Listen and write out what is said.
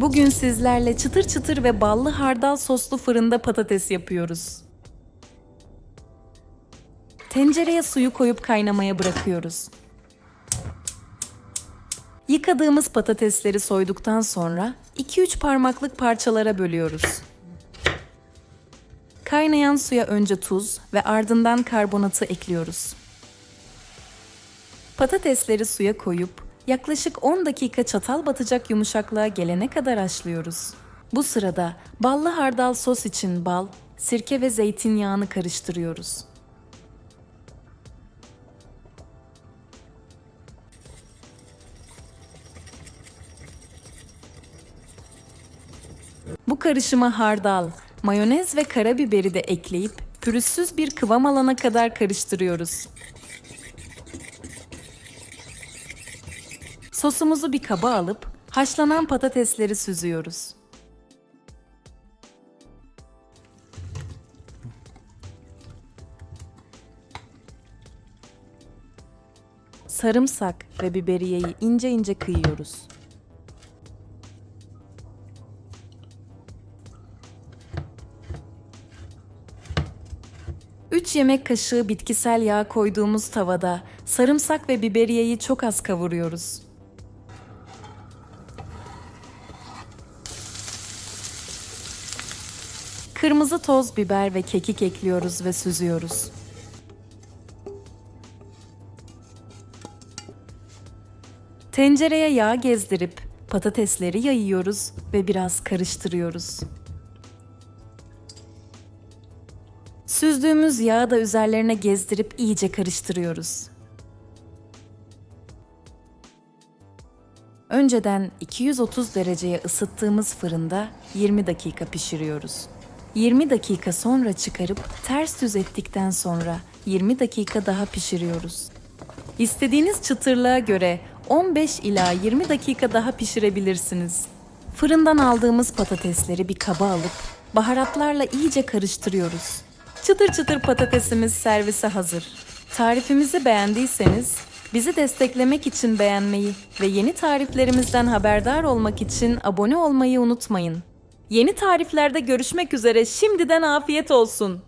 Bugün sizlerle çıtır çıtır ve ballı hardal soslu fırında patates yapıyoruz. Tencereye suyu koyup kaynamaya bırakıyoruz. Yıkadığımız patatesleri soyduktan sonra 2-3 parmaklık parçalara bölüyoruz. Kaynayan suya önce tuz ve ardından karbonatı ekliyoruz. Patatesleri suya koyup yaklaşık 10 dakika çatal batacak yumuşaklığa gelene kadar haşlıyoruz. Bu sırada ballı hardal sos için bal, sirke ve zeytinyağını karıştırıyoruz. Bu karışıma hardal, mayonez ve karabiberi de ekleyip pürüzsüz bir kıvam alana kadar karıştırıyoruz. Sosumuzu bir kaba alıp haşlanan patatesleri süzüyoruz. Sarımsak ve biberiyeyi ince ince kıyıyoruz. Üç yemek kaşığı bitkisel yağ koyduğumuz tavada sarımsak ve biberiyeyi çok az kavuruyoruz. Kırmızı toz biber ve kekik ekliyoruz ve süzüyoruz. Tencereye yağ gezdirip patatesleri yayıyoruz ve biraz karıştırıyoruz. Süzdüğümüz yağı da üzerlerine gezdirip iyice karıştırıyoruz. Önceden 230 dereceye ısıttığımız fırında 20 dakika pişiriyoruz. 20 dakika sonra çıkarıp ters düz ettikten sonra 20 dakika daha pişiriyoruz. İstediğiniz çıtırlığa göre 15 ila 20 dakika daha pişirebilirsiniz. Fırından aldığımız patatesleri bir kaba alıp baharatlarla iyice karıştırıyoruz. Çıtır çıtır patatesimiz servise hazır. Tarifimizi beğendiyseniz bizi desteklemek için beğenmeyi ve yeni tariflerimizden haberdar olmak için abone olmayı unutmayın. Yeni tariflerde görüşmek üzere şimdiden afiyet olsun.